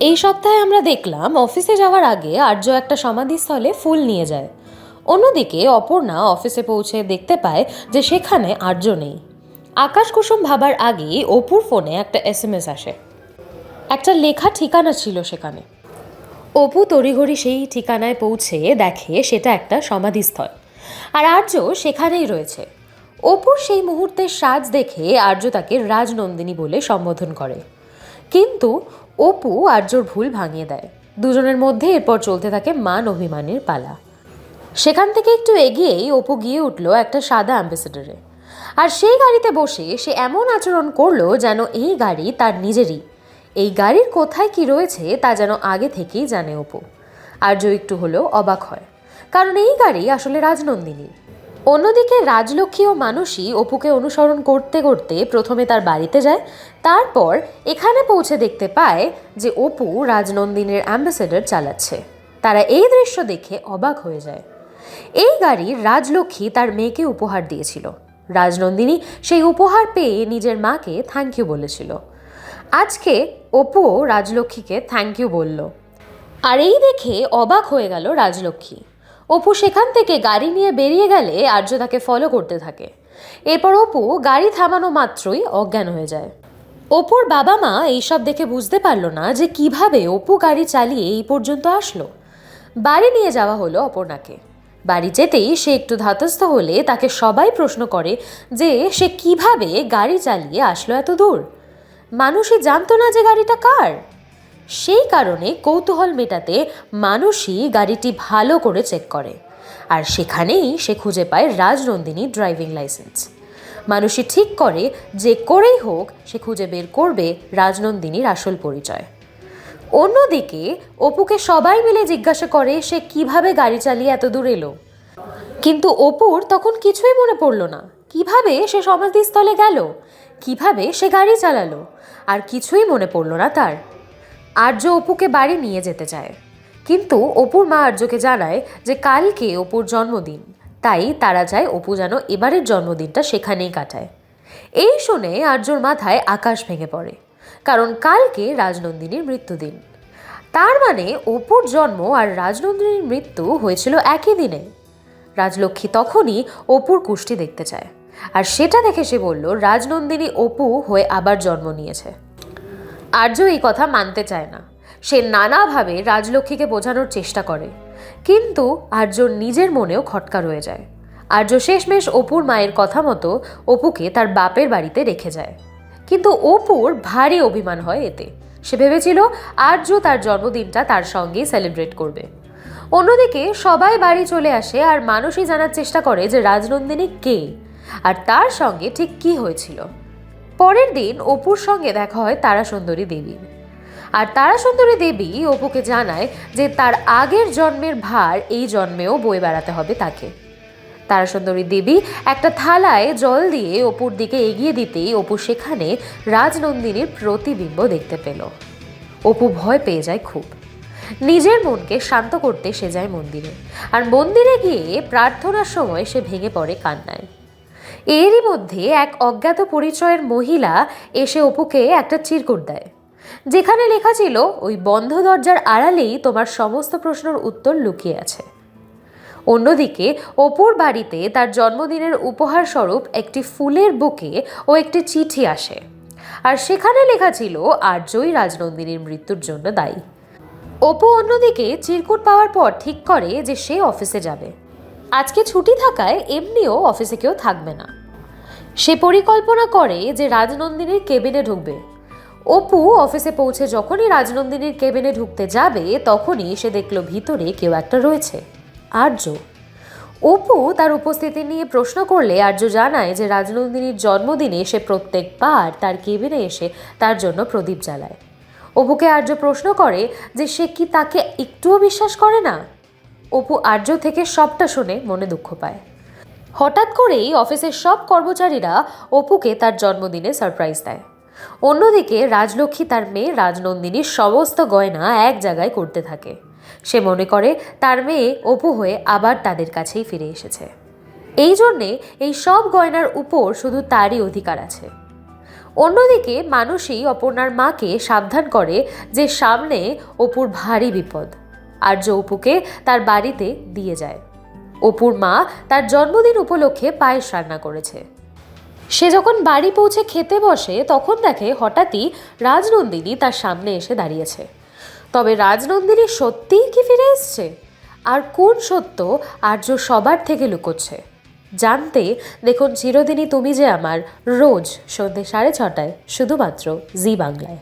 এই সপ্তাহে আমরা দেখলাম অফিসে যাওয়ার আগে আর্য একটা সমাধিস্থলে ফুল নিয়ে যায়। অন্যদিকে অপর্ণা অফিসে পৌঁছে দেখতে পায় যে সেখানে আর্য নেই। আকাশ কুসুম ভাবার আগেই অপুর ফোনে একটা এস এম এস আসে। একটা লেখা ঠিকানা ছিল সেখানে। অপু তড়িঘড়ি সেই ঠিকানায় পৌঁছে দেখে সেটা একটা সমাধিস্থল। আর আর্য সেখানেই রয়েছে। অপুর সেই মুহূর্তের সাজ দেখে আর্য তাকে রাজনন্দিনী বলে সম্বোধন করে। কিন্তু অপু আর্যর ভুল ভাঙিয়ে দেয়। দুজনের মধ্যে এরপর চলতে থাকে মান অভিমানের পালা। সেখান থেকে একটু এগিয়েই অপু গিয়ে উঠল একটা সাদা অ্যাম্বাসেডারে। আর সেই গাড়িতে বসে সে এমন আচরণ করল যেন এই গাড়ি তার নিজেরই। এই গাড়ির কোথায় কি রয়েছে তা যেন আগে থেকেই জানে অপু। আর্য একটু হলেও অবাক হয়। কারণ এই গাড়ি আসলে রাজনন্দিনীর। অন্যদিকে রাজলক্ষ্মী ও মানুষই অপুকে অনুসরণ করতে করতে প্রথমে তার বাড়িতে যায়, তারপর এখানে পৌঁছে দেখতে পায় যে অপু রাজনন্দিনীর অ্যাম্বাসেডর চালাচ্ছে। তারা এই দৃশ্য দেখে অবাক হয়ে যায়। এই গাড়ি রাজলক্ষ্মী তার মেয়েকে উপহার দিয়েছিল। রাজনন্দিনী সেই উপহার পেয়ে নিজের মাকে থ্যাংক ইউ বলেছিল। আজকে অপুও রাজলক্ষ্মীকে থ্যাংক ইউ বলল। আর এই দেখে অবাক হয়ে গেল রাজলক্ষ্মী। অপু সেখান থেকে গাড়ি নিয়ে বেরিয়ে গেলে আর্য তাকে ফলো করতে থাকে। এরপর অপু গাড়ি থামানো মাত্রই অজ্ঞান হয়ে যায়। অপুর বাবা মা এইসব দেখে বুঝতে পারল না যে কীভাবে অপু গাড়ি চালিয়ে এই পর্যন্ত আসলো। বাড়ি নিয়ে যাওয়া হলো অপর্ণাকে। বাড়ি যেতেই সে একটু ধাতস্থ হলে তাকে সবাই প্রশ্ন করে যে সে কীভাবে গাড়ি চালিয়ে আসলো এত দূর? মানুষই জানতো না যে গাড়িটা কার। সেই কারণে কৌতূহল মেটাতে মানুষই গাড়িটি ভালো করে চেক করে। আর সেখানেই সে খুঁজে পায় রাজনন্দিনী ড্রাইভিং লাইসেন্স। মানুষই ঠিক করে যে করেই হোক সে খুঁজে বের করবে রাজনন্দিনীর আসল পরিচয়। অন্যদিকে অপুকে সবাই মিলে জিজ্ঞাসা করে সে কীভাবে গাড়ি চালিয়ে এত দূর এলো। কিন্তু অপুর তখন কিছুই মনে পড়ল না। কীভাবে সে সমাধিস্থলে গেল? কীভাবে সে গাড়ি চালালো? আর কিছুই মনে পড়ল না তার। আর্য অপুকে বাড়ি নিয়ে যেতে চায়। কিন্তু অপুর মা আর্যকে জানায় যে কালকে অপুর জন্মদিন, তাই তারা চায় অপু যেন এবারের জন্মদিনটা সেখানেই কাটায়। এই শুনে আর্যর মাথায় আকাশ ভেঙে পড়ে, কারণ কালকে রাজনন্দিনীর মৃত্যুদিন। তার মানে অপুর জন্ম আর রাজনন্দিনীর মৃত্যু হয়েছিল একই দিনে। রাজলক্ষ্মী তখনই অপুর কুষ্টি দেখতে চায়। আর সেটা দেখে সে বলল, রাজনন্দিনী অপু হয়ে আবার জন্ম নিয়েছে। আর্য এই কথা মানতে চায় না। সে নানাভাবে রাজলক্ষ্মীকে বোঝানোর চেষ্টা করে, কিন্তু আর্যর নিজের মনেও খটকা রয়ে যায়। আর্য শেষমেশ অপুর মায়ের কথা মতো অপুকে তার বাপের বাড়িতে রেখে যায়। কিন্তু অপুর ভারী অভিমান হয় এতে। সে ভেবেছিল আর্য তার জন্মদিনটা তার সঙ্গেই সেলিব্রেট করবে। অন্যদিকে সবাই বাড়ি চলে আসে আর মানুষই জানার চেষ্টা করে যে রাজনন্দিনী কে, আর তার সঙ্গে ঠিক কি হয়েছিল। পরের দিন অপুর সঙ্গে দেখা হয় তারাসুন্দরী দেবীর। আর তারাসুন্দরী দেবী অপুকে জানায় যে তার আগের জন্মের ভার এই জন্মেও বয়ে বেড়াতে হবে তাকে। তারাসুন্দরী দেবী একটা থালায় জল দিয়ে অপুর দিকে এগিয়ে দিতেই অপু সেখানে রাজনন্দিনীর প্রতিবিম্ব দেখতে পেল। অপু ভয় পেয়ে যায় খুব। নিজের মনকে শান্ত করতে সে যায় মন্দিরে। আর মন্দিরে গিয়ে প্রার্থনার সময় সে ভেঙে পড়ে কান্নায়। এরই মধ্যে এক অজ্ঞাত পরিচয়ের মহিলা এসে অপুকে একটা চিরকুট দেয়। যেখানে লেখা ছিল, ওই বন্ধ দরজার আড়ালেই তোমার সমস্ত প্রশ্নের উত্তর লুকিয়ে আছে। অন্যদিকে, অপুর বাড়িতে তার জন্মদিনের উপহার স্বরূপ একটি ফুলের বুকে ও একটি চিঠি আসে। আর সেখানে লেখা ছিল, আর্যই রাজনন্দিনীর মৃত্যুর জন্য দায়ী। অপু অন্যদিকে চিরকুট পাওয়ার পর ঠিক করে যে সে অফিসে যাবে। আজকে ছুটি থাকায় এমনিও অফিসে কেউ থাকবে না। সে পরিকল্পনা করে যে রাজনন্দিনীর কেবিনে ঢুকবে। অপু অফিসে পৌঁছে যখনই রাজনন্দিনীর কেবিনে ঢুকতে যাবে, তখনই সে দেখল ভিতরে কেউ একটা রয়েছে। আর্য। অপু তার উপস্থিতি নিয়ে প্রশ্ন করলে আর্য জানায় যে রাজনন্দিনীর জন্মদিনে সে প্রত্যেকবার তার কেবিনে এসে তার জন্য প্রদীপ জ্বালায়। অপুকে আর্য প্রশ্ন করে যে সে কি তাকে একটুও বিশ্বাস করে না? অপু আর্য থেকে সবটা শুনে মনে দুঃখ পায়। হঠাৎ করেই অফিসের সব কর্মচারীরা অপুকে তার জন্মদিনে সারপ্রাইজ দেয়। অন্যদিকে রাজলক্ষ্মী তার মেয়ে রাজনন্দিনীর সমস্ত গয়না এক জায়গায় করতে থাকে। সে মনে করে তার মেয়ে অপু হয়ে আবার তাদের কাছেই ফিরে এসেছে। এই জন্যে এই সব গয়নার উপর শুধু তারই অধিকার আছে। অন্যদিকে মানুষই অপর্ণার মাকে সাবধান করে যে সামনে অপুর ভারী বিপদ। আর্য অপুকে তার বাড়িতে দিয়ে যায়। অপুর মা তার জন্মদিন উপলক্ষে পায়েস রান্না করেছে। সে যখন বাড়ি পৌঁছে খেতে বসে, তখন দেখে হঠাৎই রাজনন্দিনী তার সামনে এসে দাঁড়িয়েছে। তবে রাজনন্দিনী সত্যিই কি ফিরে এসছে? আর কোন সত্য আর্য সবার থেকে লুকোচ্ছে? জানতে দেখুন চিরদিনই তুমি যে আমার, রোজ সন্ধ্যে সাড়ে ছটায়, শুধুমাত্র জি বাংলায়।